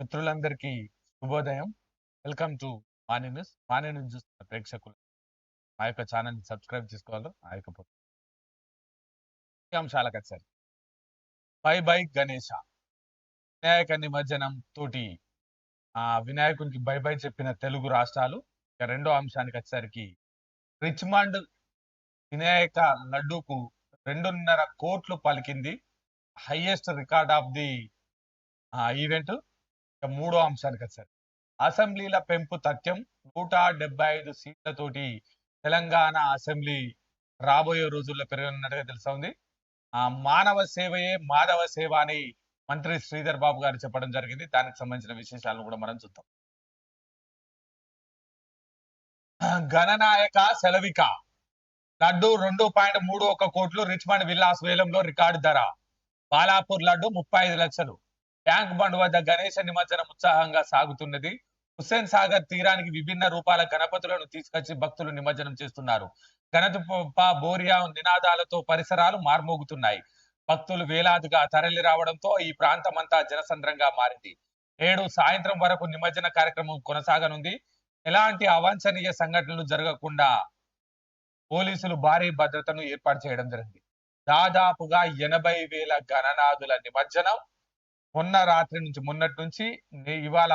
మిత్రులందరికీ శుభోదయం. Welcome to Mani news. Mani news చూస్తున్న ప్రేక్షకులు. మా యొక్క ఛానల్ని సబ్స్క్రైబ్ చేసుకోవాలి ఆ యొక్క అంశాలకు వచ్చారు బై బై గణేష. వినాయక నిమజ్జనం తోటి ఆ వినాయకునికి బై బై చెప్పిన తెలుగు రాష్ట్రాలు. ఇక రెండో అంశానికి వచ్చేసరికి రిచ్మాండ్ వినాయక లడ్డూకు రెండున్నర కోట్లు పలికింది. Highest record of the event. ఇక మూడో అంశానికి వచ్చారు అసెంబ్లీల పెంపు తథ్యం నూట డెబ్బై ఐదు సీట్లతోటి తెలంగాణ అసెంబ్లీ రాబోయే రోజుల్లో పెరగనున్నట్టుగా తెలుసా ఉంది. ఆ మానవ సేవయే మాధవ సేవ అని మంత్రి శ్రీధర్ బాబు గారు చెప్పడం జరిగింది. దానికి సంబంధించిన విశేషాలను కూడా మనం చూద్దాం. గణనాయక సెలవిక. లడ్డు రెండు పాయింట్ మూడు ఒక కోట్లు రిచ్మండ్ విల్లాస్ వేలంలో రికార్డు ధర. బాలాపూర్ లడ్డు ముప్పై ఐదు లక్షలు. ట్యాంక్ బండ్ వద్ద గణేష నిమజ్జనం ఉత్సాహంగా సాగుతున్నది. హుస్సేన్ సాగర్ తీరానికి విభిన్న రూపాల గణపతులను తీసుకొచ్చి భక్తులు నిమజ్జనం చేస్తున్నారు. గణప బోరియా నినాదాలతో పరిసరాలు మార్మోగుతున్నాయి. భక్తులు వేలాదిగా తరలి రావడంతో ఈ ప్రాంతమంతా జనసంద్రంగా మారింది. ఏడు సాయంత్రం వరకు నిమజ్జన కార్యక్రమం కొనసాగనుంది. ఎలాంటి అవాంఛనీయ సంఘటనలు జరగకుండా పోలీసులు భారీ భద్రతను ఏర్పాటు చేయడం జరిగింది. దాదాపుగా ఎనభై వేల గణనాథుల నిమజ్జనం మొన్న రాత్రి నుంచి మొన్నటి నుంచి ఇవాళ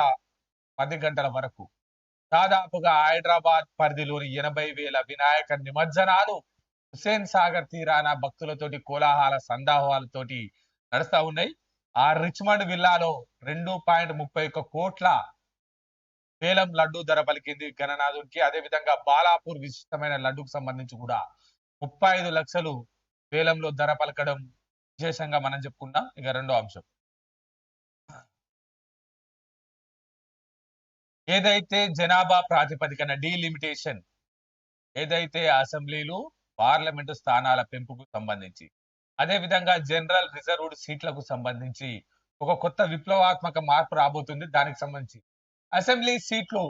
పది గంటల వరకు దాదాపుగా హైదరాబాద్ పరిధిలోని ఎనభై వేల వినాయక నిమజ్జనాలు హుస్సేన్ సాగర్ తీరాన భక్తులతోటి కోలాహల సందాహాలతోటి నడుస్తూ ఉన్నాయి. ఆ రిచ్మండ్ విల్లాలో రెండు పాయింట్ ముప్పై ఒక్క కోట్ల వేలం లడ్డు ధర పలికింది గణనాథుడికి అదే విధంగా బాలాపూర్ విశిష్టమైన లడ్డుకు సంబంధించి కూడా ముప్పై ఐదు లక్షలు వేలంలో ధర పలకడం విశేషంగా మనం చెప్పుకున్నాం. ఇక రెండో అంశం. ఏదైతే జనాభా ప్రాతిపదికన డీలిమిటేషన్ ఏదైతే అసెంబ్లీలు పార్లమెంటు స్థానాల పెంపుకు సంబంధించి అదే విధంగా జనరల్ రిజర్వ్డ్ సీట్లకు సంబంధించి ఒక కొత్త విప్లవాత్మక మార్పు రాబోతుంది దానికి సంబంధించి. అసెంబ్లీ సీట్లు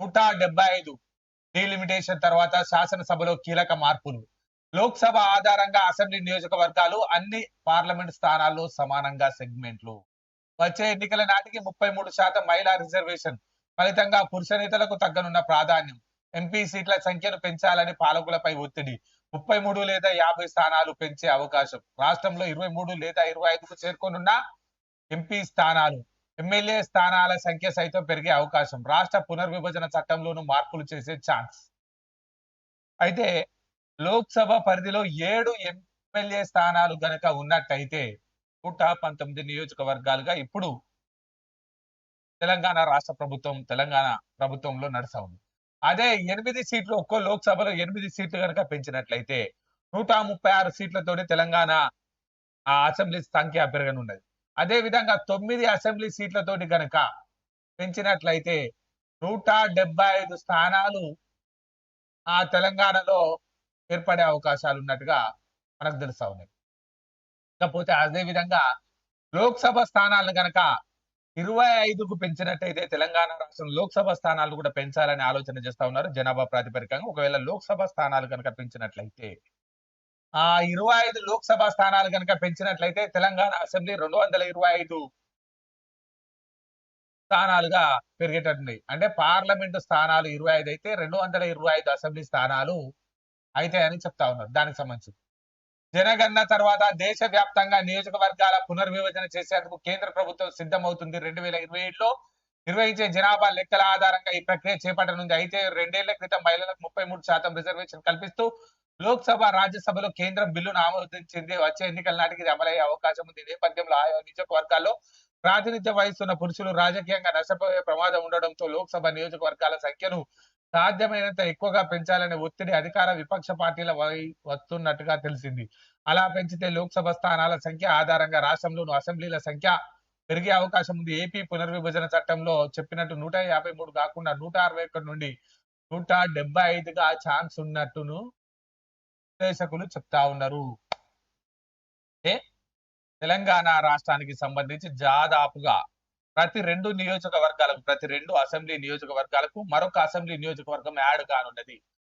నూట డెబ్బై ఐదు డీలిమిటేషన్ తర్వాత శాసనసభలో కీలక మార్పులు. లోక్సభ ఆధారంగా అసెంబ్లీ నియోజకవర్గాలు అన్ని పార్లమెంట్ స్థానాల్లో సమానంగా సెగ్మెంట్లు. వచ్చే ఎన్నికల నాటికి ముప్పై మూడు శాతం మహిళా రిజర్వేషన్ ఫలితంగా పురుష నేతలకు తగ్గనున్న ప్రాధాన్యం. ఎంపీ సీట్ల సంఖ్యను పెంచాలని పాలకులపై ఒత్తిడి. ముప్పై మూడు లేదా యాభై స్థానాలు పెంచే అవకాశం. రాష్ట్రంలో ఇరవై మూడు లేదా ఇరవై ఐదుకు చేరుకోనున్న ఎంపీ స్థానాలు. ఎమ్మెల్యే స్థానాల సంఖ్య సైతం పెరిగే అవకాశం. రాష్ట్ర పునర్విభజన చట్టంలోనూ మార్పులు చేసే ఛాన్స్. అయితే లోక్సభ పరిధిలో ఏడు ఎమ్మెల్యే స్థానాలు గనక ఉన్నట్టయితే నూట పంతొమ్మిది నియోజకవర్గాలుగా ఇప్పుడు తెలంగాణ రాష్ట్ర ప్రభుత్వం తెలంగాణ ప్రభుత్వంలో నడుస్తా ఉంది అదే ఎనిమిది సీట్లు ఒక్కో లోక్సభలో ఎనిమిది సీట్లు కనుక పెంచినట్లయితే నూట ముప్పై ఆరు సీట్లతోటి తెలంగాణ ఆ అసెంబ్లీ సంఖ్య పెరగనున్నది. అదే విధంగా తొమ్మిది అసెంబ్లీ సీట్లతోటి కనుక పెంచినట్లయితే నూట డెబ్బై ఐదు స్థానాలు ఆ తెలంగాణలో ఏర్పడే అవకాశాలు ఉన్నట్టుగా మనకు తెలుస్తా ఉన్నాయి కాకపోతే అదే విధంగా లోక్సభ స్థానాలను గనక ఇరవై ఐదుకు పెంచినట్టయితే తెలంగాణ రాష్ట్రం లోక్సభ స్థానాలు కూడా పెంచాలని ఆలోచన చేస్తా ఉన్నారు. జనాభా ప్రాతిపదికంగా ఒకవేళ లోక్సభ స్థానాలు కనుక పెంచినట్లయితే ఆ ఇరవై ఐదు లోక్సభ స్థానాలు కనుక పెంచినట్లయితే తెలంగాణ అసెంబ్లీ రెండు వందల ఇరవై ఐదు స్థానాలుగా పెరిగేటట్టున్నాయి అంటే పార్లమెంటు స్థానాలు ఇరవై ఐదు అయితే రెండు వందల ఇరవై ఐదు అసెంబ్లీ స్థానాలు అవుతాయని చెప్తా ఉన్నారు. దానికి సంబంధించి జనగణన తర్వాత దేశవ్యాప్తంగా నియోజకవర్గాల పునర్విభజన చేసేందుకు కేంద్ర ప్రభుత్వం సిద్ధమవుతుంది. రెండు వేల ఇరవై ఏడులో నిర్వహించే జనాభా లెక్కల ఆధారంగా ఈ ప్రక్రియ చేపట్టనుంది. అయితే రెండేళ్ళ క్రితం మహిళలకు ముప్పై మూడు శాతం రిజర్వేషన్ కల్పిస్తూ లోక్సభ రాజ్యసభలో కేంద్రం బిల్లును ఆమోదించింది. వచ్చే ఎన్నికల నాటికి ఇది అమలయ్యే అవకాశం ఉంది. నేపథ్యంలో ఆయా నియోజకవర్గాల్లో ప్రాతినిధ్యం వహిస్తున్న పురుషులు రాజకీయంగా నష్టపోయే ప్రమాదం ఉండడంతో లోక్సభ నియోజకవర్గాల సంఖ్యను సాధ్యమైనంత ఎక్కువగా పెంచాలనే ఒత్తిడి అధికార విపక్ష పార్టీల వై- వస్తున్నట్టుగా తెలిసింది. అలా పెంచితే లోక్సభ స్థానాల సంఖ్య ఆధారంగా రాష్ట్రంలోని అసెంబ్లీల సంఖ్య పెరిగే అవకాశం ఉంది. ఏపీ పునర్విభజన చట్టంలో చెప్పినట్టు నూట యాభై మూడు కాకుండా నూట అరవై ఒకటి నుండి నూట డెబ్బై ఐదుగా ఛాన్స్ ఉన్నట్టును విశ్లేషకులు చెప్తా ఉన్నారు. తెలంగాణ రాష్ట్రానికి సంబంధించి దాదాపుగా ప్రతి రెండు నియోజకవర్గాలకు ప్రతి రెండు అసెంబ్లీ నియోజకవర్గాలకు మరొక అసెంబ్లీ నియోజకవర్గం యాడ్ కానున్నది.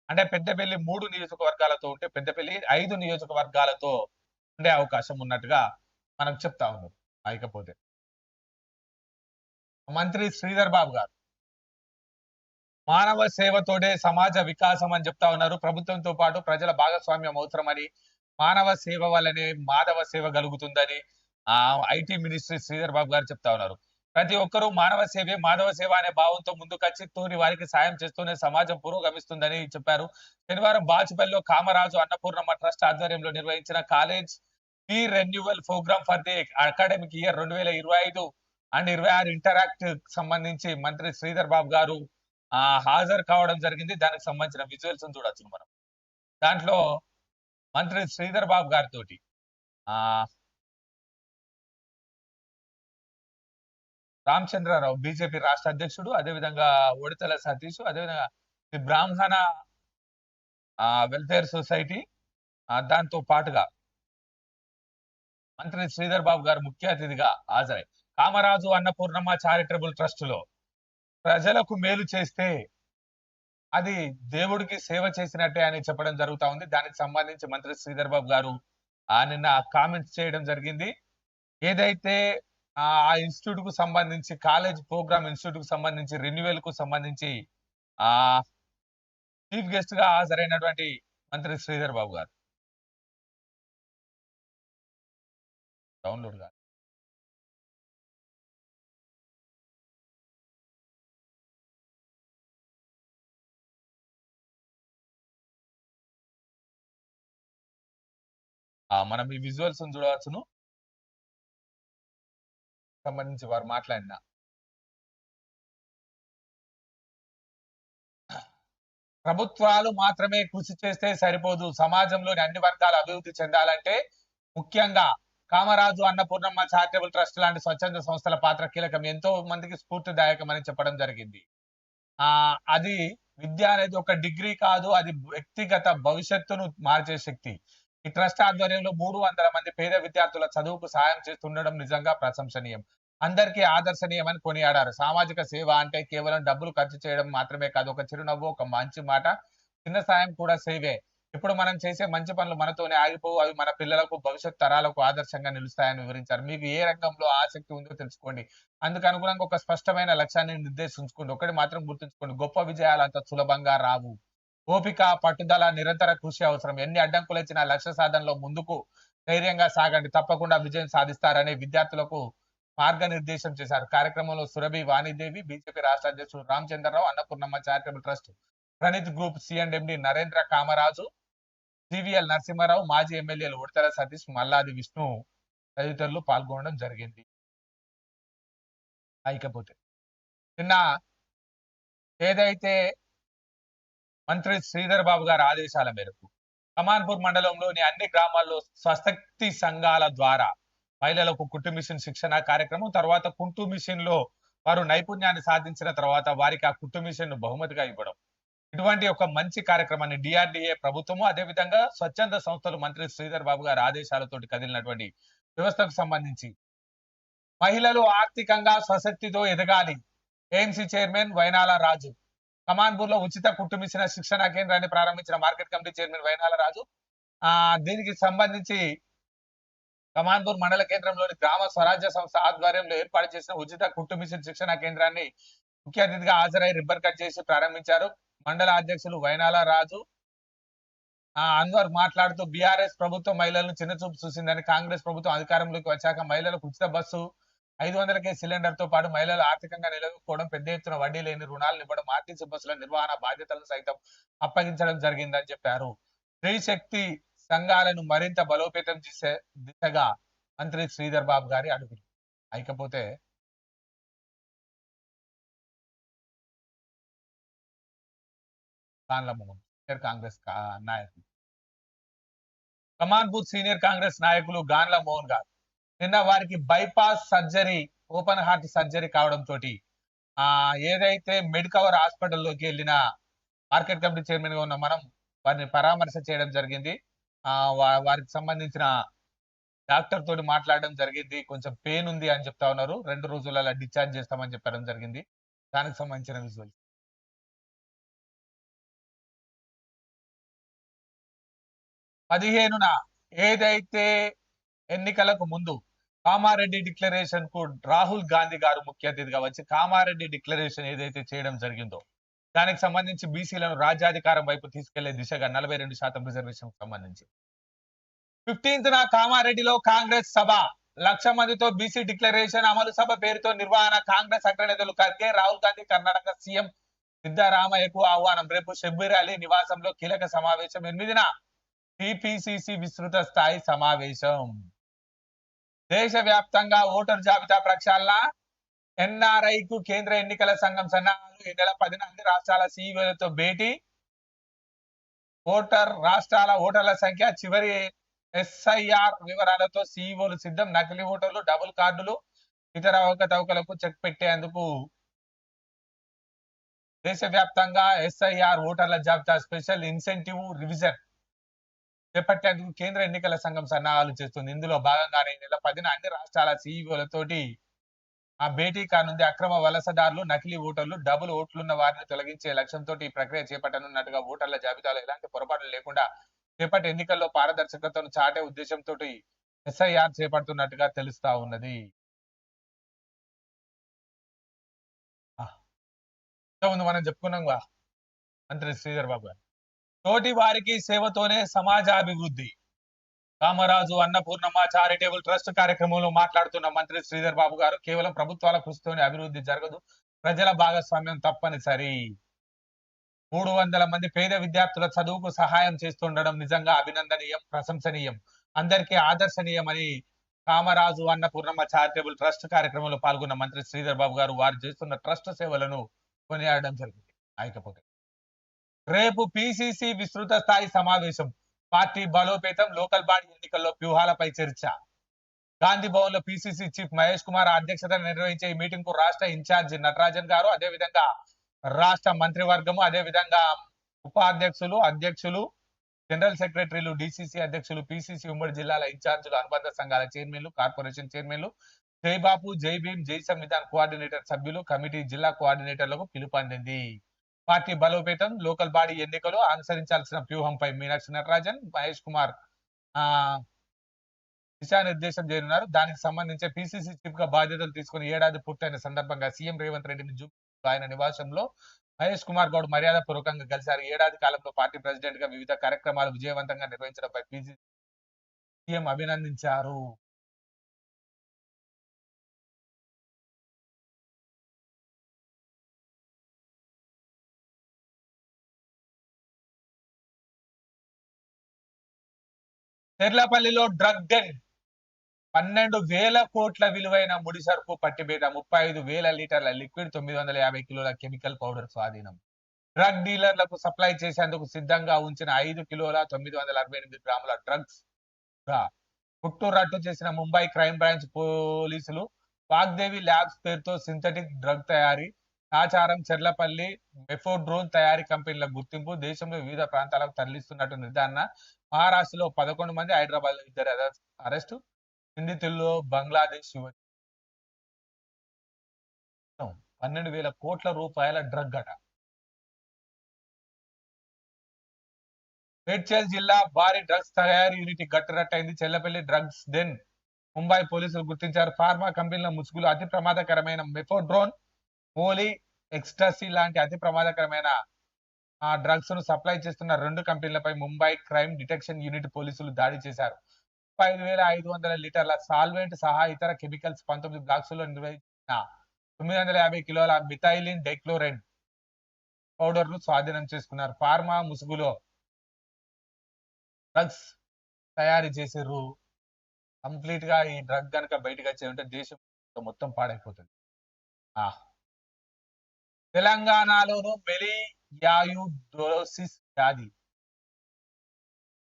అంటే పెద్దపల్లి మూడు నియోజకవర్గాలతో ఉంటే పెద్దపల్లి ఐదు నియోజకవర్గాలతో ఉండే అవకాశం ఉన్నట్టుగా మనకు చెప్తా ఉన్నారు. ఇకపోతే మంత్రి శ్రీధర్ బాబు గారు. మానవ సేవతోడే సమాజ వికాసం అని చెప్తా ఉన్నారు. ప్రభుత్వంతో పాటు ప్రజల భాగస్వామ్యం అవసరమని మానవ సేవ వల్లనే మాధవ సేవ కలుగుతుందని ఐటీ మినిస్ట్రీ శ్రీధర్ బాబు గారు చెప్తా ఉన్నారు. ప్రతి ఒక్కరూ మానవ సేవే మాధవ సేవ అనే భావంతో ముందుకొచ్చి తోని వారికి సాయం చేస్తూనే సమాజం పురోగమిస్తుందని చెప్పారు. శనివారం బాచుపల్లిలో కామరాజు అన్నపూర్ణమ్మ ట్రస్ట్ ఆధ్వర్యంలో నిర్వహించిన college fee renewal programme for the academic year రెండు వేల ఇరవై ఐదు అండ్ ఇరవై ఆరు ఇంటరాక్ట్ సంబంధించి మంత్రి శ్రీధర్ బాబు గారు ఆ హాజరు కావడం జరిగింది. దానికి సంబంధించిన విజువల్స్ చూడొచ్చు మనం. దాంట్లో మంత్రి శ్రీధర్ బాబు గారితో రామచంద్రారావు బీజేపీ రాష్ట్ర అధ్యక్షుడు అదేవిధంగా ఒడితల సతీష్ అదేవిధంగా ది బ్రాహ్మణ వెల్ఫేర్ సొసైటీ దాంతో పాటుగా మంత్రి శ్రీధర్ బాబు గారు ముఖ్య అతిథిగా హాజరై కామరాజు అన్నపూర్ణమ్మ చారిటబుల్ ట్రస్టులో ప్రజలకు మేలు చేస్తే అది దేవుడికి సేవ చేసినట్టే అని చెప్పడం జరుగుతా ఉంది. దానికి సంబంధించి మంత్రి శ్రీధర్ బాబు గారు ఆ నిన్న కామెంట్స్ చేయడం జరిగింది. ఏదైతే ఆ ఇన్స్టిట్యూట్కు సంబంధించి కాలేజ్ ప్రోగ్రామ్ ఇన్స్టిట్యూట్కు సంబంధించి రెన్యువల్కు సంబంధించి ఆ చీఫ్ గెస్ట్గా హాజరైనటువంటి మంత్రి శ్రీధర్ బాబు గారు. డౌన్లోడ్ గారు మనం ఈ విజువల్స్ చూడవచ్చును. సంబంధించి వారు మాట్లాడిన ప్రభుత్వాలు మాత్రమే కృషి చేస్తే సరిపోదు. సమాజంలోని అన్ని వర్గాలు అభివృద్ధి చెందాలంటే ముఖ్యంగా కామరాజు అన్నపూర్ణమ్మ చారిటబుల్ ట్రస్ట్ లాంటి స్వచ్ఛంద సంస్థల పాత్ర కీలకం. ఎంతో మందికి స్ఫూర్తిదాయకం అని చెప్పడం జరిగింది. ఆ అది విద్య అనేది ఒక డిగ్రీ కాదు అది వ్యక్తిగత భవిష్యత్తును మార్చే శక్తి. ఈ ట్రస్ట్ ఆధ్వర్యంలో మూడు వందల మంది పేద విద్యార్థుల చదువుకు సాయం చేస్తుండడం నిజంగా ప్రశంసనీయం. అందరికీ ఆదర్శనీయమని కొనియాడారు. సామాజిక సేవ అంటే కేవలం డబ్బులు ఖర్చు చేయడం మాత్రమే కాదు ఒక చిరునవ్వు ఒక మంచి మాట చిన్న సాయం కూడా సేవే. ఇప్పుడు మనం చేసే మంచి పనులు మనతోనే ఆగిపోవు. అవి మన పిల్లలకు భవిష్యత్ తరాలకు ఆదర్శంగా నిలుస్తాయని వివరించారు. మీకు ఏ రంగంలో ఆసక్తి ఉందో తెలుసుకోండి. అందుకు అనుగుణంగా ఒక స్పష్టమైన లక్ష్యాన్ని నిర్దేశించుకోండి. ఒకటి మాత్రం గుర్తుంచుకోండి. గొప్ప విజయాలు అంత సులభంగా రావు. ఓపిక పట్టుదల నిరంతర కృషి అవసరం. ఎన్ని అడ్డంకులు ఇచ్చినా లక్ష్య సాధనలో ముందుకు ధైర్యంగా సాగండి. తప్పకుండా విజయం సాధిస్తారని విద్యార్థులకు మార్గనిర్దేశం చేశారు. కార్యక్రమంలో సురభి వాణిదేవి బీజేపీ రాష్ట్ర అధ్యక్షుడు Ramachandrarao Annapurnamma charitable trust Praneeth group CMD Narendra Kamaraju CVL Narasimharao మాజీ ఎమ్మెల్యేలు ఉడతల సతీష్ మల్లాది విష్ణు తదితరులు పాల్గొనడం జరిగింది. అయికపోతే నిన్న ఏదైతే మంత్రి శ్రీధర్ బాబు గారి ఆదేశాల మేరకు కమాన్పూర్ మండలంలోని అన్ని గ్రామాల్లో స్వశక్తి సంఘాల ద్వారా మహిళలకు కుట్టు మిషన్ శిక్షణ కార్యక్రమం తర్వాత కుంటు మిషన్లో వారు నైపుణ్యాన్ని సాధించిన తర్వాత వారికి ఆ కుట్టు మిషన్ను బహుమతిగా ఇవ్వడం. ఇటువంటి ఒక మంచి కార్యక్రమాన్ని డిఆర్డిఏ ప్రభుత్వము అదేవిధంగా స్వచ్ఛంద సంస్థలు మంత్రి శ్రీధర్ బాబు గారి ఆదేశాలతోటి కదిలినటువంటి వ్యవస్థకు సంబంధించి మహిళలు ఆర్థికంగా స్వశక్తితో ఎదగాలి. ఏఎంసీ చైర్మన్ వైనాల రాజు కమాన్పూర్లో ఉచిత కుట్టు మిషన్ శిక్షణ కేంద్రాన్ని ప్రారంభించిన market committee chairman Vainala Raju ఆ దీనికి సంబంధించి కమాన్పూర్ మండల కేంద్రంలోని గ్రామ స్వరాజ్య సంస్థ ఆధ్వర్యంలో ఏర్పాటు చేసిన ఉచిత కుట్టు మిషన్ శిక్షణ కేంద్రాన్ని ముఖ్య అతిథిగా హాజరై రిబ్బన్ కట్ చేసి ప్రారంభించారు మండల అధ్యక్షులు వైనాల రాజు ఆ అన్వర్ మాట్లాడుతూ బీఆర్ఎస్ ప్రభుత్వం మహిళలను చిన్నచూపు చూసిందని కాంగ్రెస్ ప్రభుత్వం అధికారంలోకి వచ్చాక మహిళలకు ఉచిత బస్సు ఐదు వందల వందలకే సిలిండర్తో పాటు మహిళలు ఆర్థికంగా నిలదొక్కుకోవడం పెద్ద ఎత్తున వడ్డీ లేని రుణాలు ఇవ్వడం ఆర్టీసీ బస్సుల నిర్వహణ బాధ్యతలను సైతం అప్పగించడం జరిగిందని చెప్పారు. స్త్రీ శక్తి సంఘాలను మరింత బలోపేతం చేసే దిశగా మంత్రి శ్రీధర్ బాబు గారి అడుగులు. అయికపోతే కాన్ల మోహన్ సీనియర్ కాంగ్రెస్ నాయకులు. కమాన్పూర్ సీనియర్ కాంగ్రెస్ నాయకులు గాన్ల మోహన్ గారు. నిన్న వారికి bypass surgery open heart surgery కావడం తోటి ఆ ఏదైతే మెడికవర్ హాస్పిటల్లోకి వెళ్ళిన మార్కెట్ కమిటీ చైర్మన్గా ఉన్న మనం వారిని పరామర్శ చేయడం జరిగింది. ఆ వారికి సంబంధించిన డాక్టర్ తోటి మాట్లాడడం జరిగింది. కొంచెం పెయిన్ ఉంది అని చెప్తా ఉన్నారు. రెండు రోజులలో డిశ్చార్జ్ చేస్తామని చెప్పడం జరిగింది. దానికి సంబంధించిన విజువల్ పదిహేనున ఏదైతే ఎన్నికలకు ముందు కామారెడ్డి డిక్లరేషన్కు రాహుల్ గాంధీ గారు ముఖ్య అతిథిగా వచ్చి కామారెడ్డి డిక్లరేషన్ ఏదైతే చేయడం జరిగిందో దానికి సంబంధించి బీసీలను రాజ్యాధికారం వైపు తీసుకెళ్ళే దిశగా నలభై రెండు శాతం రిజర్వేషన్ సంబంధించి. ఫిఫ్టీన్త్ నా కామారెడ్డిలో కాంగ్రెస్ సభ. లక్ష మందితో బీసీ డిక్లరేషన్ అమలు సభ పేరుతో నిర్వహణ కాంగ్రెస్ అగ్రనేతలు ఖర్గే రాహుల్ గాంధీ కర్ణాటక సీఎం సిద్ధరామయ్యకు ఆహ్వానం. రేపు షబ్బీర్ అలీ నివాసంలో కీలక సమావేశం. ఎనిమిదిన టిపిసిసి విస్తృత స్థాయి సమావేశం. దేశవ్యాప్తంగా ఓటర్ జాబితా ప్రక్షాళన ఎన్ఆర్ఐ కు కేంద్ర ఎన్నికల సంఘం సన్నాహాలు ఈ నెల పదిన అన్ని రాష్ట్రాల సీఈఓలతో భేటీ. ఓటర్ రాష్ట్రాల ఓటర్ల సంఖ్య చివరి ఎస్ఐఆర్ వివరాలతో సీఈఓలు సిద్ధం. నకిలీ ఓటర్లు డబుల్ కార్డులు ఇతర అవకతవకలకు చెక్ పెట్టేందుకు దేశవ్యాప్తంగా ఎస్ఐఆర్ ఓటర్ల జాబితా స్పెషల్ ఇన్సెంటివ్ రివిజన్. చేపట్టేందుకు కేంద్ర ఎన్నికల సంఘం సన్నాహాలు చేస్తుంది. ఇందులో భాగంగానే ఈ నెల పదిన అన్ని రాష్ట్రాల సీఈఓలతోటి ఆ భేటీ కానుంది. అక్రమ వలసదారులు నకిలీ ఓటర్లు డబుల్ ఓట్లున్న వారిని తొలగించే లక్ష్యంతో ఈ ప్రక్రియ చేపట్టనున్నట్టుగా ఓటర్ల జాబితాలో ఎలాంటి పొరపాట్లు లేకుండా రేపటి ఎన్నికల్లో పారదర్శకతను చాటే ఉద్దేశంతో ఎస్ఐఆర్ చేపడుతున్నట్టుగా తెలుస్తా ఉన్నది. ఆ. మనం చెప్పుకున్నాం మంత్రి శ్రీధర్ బాబు గారు. తోటి వారికి సేవతోనే సమాజాభివృద్ధి. కామరాజు అన్నపూర్ణమ్మ చారిటబుల్ ట్రస్ట్ కార్యక్రమంలో మాట్లాడుతున్న మంత్రి శ్రీధర్ బాబు గారు కేవలం ప్రభుత్వాల కృషితోనే అభివృద్ధి జరగదు ప్రజల భాగస్వామ్యం తప్పనిసరి. మూడు వందల మంది పేద విద్యార్థుల చదువుకు సహాయం చేస్తుండడం నిజంగా అభినందనీయం ప్రశంసనీయం. అందరికీ ఆదర్శనీయమని కామరాజు అన్నపూర్ణమ్మ చారిటబుల్ ట్రస్ట్ కార్యక్రమంలో పాల్గొన్న మంత్రి శ్రీధర్ బాబు గారు వారు చేస్తున్న ట్రస్ట్ సేవలను కొనియాడడం జరిగింది. ఆయకపోతే రేపు పిసిసి విస్తృత స్థాయి సమావేశం. పార్టీ బలోపేతం లోకల్ బాడీ ఎన్నికల్లో వ్యూహాలపై చర్చ. గాంధీ భవన్లో పిసిసి చీఫ్ మహేష్ కుమార్ అధ్యక్షతన నిర్వహించే ఈ మీటింగ్కు రాష్ట్ర ఇన్ఛార్జి నటరాజన్ గారు అదే విధంగా రాష్ట్ర మంత్రివర్గము అదే విధంగా ఉపాధ్యక్షులు అధ్యక్షులు జనరల్ సెక్రటరీలు డిసిసి అధ్యక్షులు పిసిసి ఉమ్మడి జిల్లాల ఇన్ఛార్జీలు అనుబంధ సంఘాల చైర్మన్లు కార్పొరేషన్ చైర్మన్లు జై బాపు జై భీమ్ జై సంవిధాన్ కోఆర్డినేటర్ సభ్యులు కమిటీ జిల్లా కోఆర్డినేటర్లకు పిలుపు అందింది. పార్టీ బలోపేతం లోకల్ బాడీ ఎన్నికలు అనుసరించాల్సిన వ్యూహంపై మీనాక్షి నటరాజన్ మహేష్ కుమార్ ఆ దిశానిర్దేశం చేయనున్నారు. దానికి సంబంధించి పిసిసి చీఫ్గా బాధ్యతలు తీసుకుని ఏడాది పూర్తయిన సందర్భంగా సీఎం రేవంత్ రెడ్డిని జూ ఆయన నివాసంలో మహేష్ కుమార్ గౌడ్ మర్యాద పూర్వకంగా కలిశారు ఏడాది కాలంలో పార్టీ ప్రెసిడెంట్గా వివిధ కార్యక్రమాలు విజయవంతంగా నిర్వహించడంపై పిసిసి సీఎం అభినందించారు. తెర్లపల్లిలో డ్రగ్ డెన్ పన్నెండు వేల కోట్ల విలువైన ముడి సరుకు పట్టిబేట ముప్పై ఐదు వేల లీటర్ల లిక్విడ్ తొమ్మిది వందల యాభై కిలోల కెమికల్ పౌడర్ స్వాధీనం. డ్రగ్ డీలర్లకు సప్లై చేసేందుకు సిద్ధంగా ఉంచిన ఐదు కిలోల తొమ్మిది వందల అరవై ఎనిమిది గ్రాముల డ్రగ్స్గా పుట్టురట్టు చేసిన ముంబై క్రైమ్ బ్రాంచ్ పోలీసులు వాగ్దేవి ల్యాబ్స్ పేరుతో సింథటిక్ డ్రగ్ తయారీ ఆచారం చెర్లపల్లి మెఫోడ్రోన్ తయారీ కంపెనీల గుర్తింపు దేశంలో వివిధ ప్రాంతాలకు తరలిస్తున్నట్టు నిర్ధారణ మహారాష్ట్రలో పదకొండు మంది హైదరాబాద్ ఇద్దరు అరెస్ట్- అరెస్టు. నిందితుల్లో బంగ్లాదేశ్ పన్నెండు వేల కోట్ల రూపాయల డ్రగ్ అట. మేడ్చల్ జిల్లా భారీ డ్రగ్స్ తయారీ యూనిట్ గట్టురట్టయింది చెల్లపల్లి డ్రగ్స్ దెన్. ముంబై పోలీసులు గుర్తించారు. ఫార్మా కంపెనీల ముసుగులు అతి ప్రమాదకరమైన మెఫోడ్రోన్ మోలీ ఎక్స్టసీ లాంటి అతి ప్రమాదకరమైన ఆ డ్రగ్స్ను సప్లై చేస్తున్న రెండు కంపెనీలపై ముంబై క్రైమ్ డిటెక్షన్ యూనిట్ పోలీసులు దాడి చేశారు. ముప్పై ఐదు వేల ఐదు వందల లీటర్ల సాల్వెంట్ సహా ఇతర కెమికల్స్ పంతొమ్మిది బ్లాక్స్లో నిర్వహించిన తొమ్మిది వందల యాభై కిలోల మిథైలిన్ డైక్లోరైన్ పౌడర్ను స్వాధీనం చేసుకున్నారు. ఫార్మా ముసుగులో డ్రగ్స్ తయారు చేసారు కంప్లీట్గా ఈ డ్రగ్ కనుక బయటకు వచ్చే ఉంటే దేశం మొత్తం పాడైపోతుంది. తెలంగాణలోను మెలి యాయుడోసిస్ వ్యాధి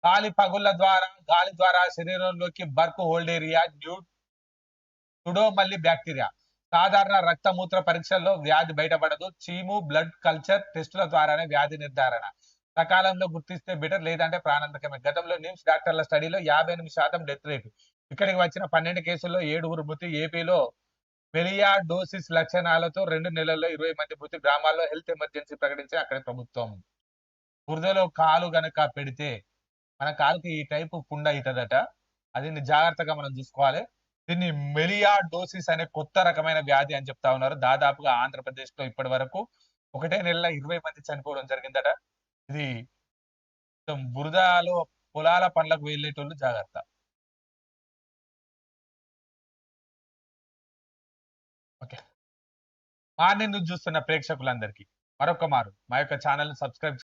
గాలి పగుళ్ళ ద్వారా గాలి ద్వారా శరీరంలోకి బర్క్ హోల్డేరియా న్యూడోమల్లి బ్యాక్టీరియా. సాధారణ రక్తమూత్ర పరీక్షల్లో వ్యాధి బయటపడదు. చీము బ్లడ్ కల్చర్ టెస్టుల ద్వారానే వ్యాధి నిర్ధారణ. సకాలంలో గుర్తిస్తే బెటర్ లేదంటే ప్రాణాంతకమే. గతంలో నిమ్స్ డాక్టర్ల స్టడీలో యాభై ఎనిమిది శాతం డెత్ రేటు. ఇక్కడికి వచ్చిన పన్నెండు కేసుల్లో ఏడుగురు మృతి ఏపీలో పెలియాడోసిస్ లక్షణాలతో రెండు నెలల్లో ఇరవై మంది మృతి గ్రామాల్లో హెల్త్ ఎమర్జెన్సీ ప్రకటించి అక్కడ ప్రభుత్వం బురదలో కాలు గనక పెడితే మన కాలుకి ఈ టైపు పుండ అవుతుందట. అది జాగ్రత్తగా మనం చూసుకోవాలి. దీన్ని మెలియాడోసిస్ అనే కొత్త రకమైన వ్యాధి అని చెప్తా ఉన్నారు. దాదాపుగా ఆంధ్రప్రదేశ్లో ఇప్పటి వరకు ఒకటే నెల ఇరవై మంది చనిపోవడం జరిగిందట. ఇది బురదలో పొలాల పండ్లకు వెళ్ళేటోళ్ళు జాగ్రత్త. ఆ న్యూస్ చూస్తున్న ప్రేక్షకులందరికీ మరొక మారు. మా యొక్క ఛానల్ సబ్స్క్రైబ్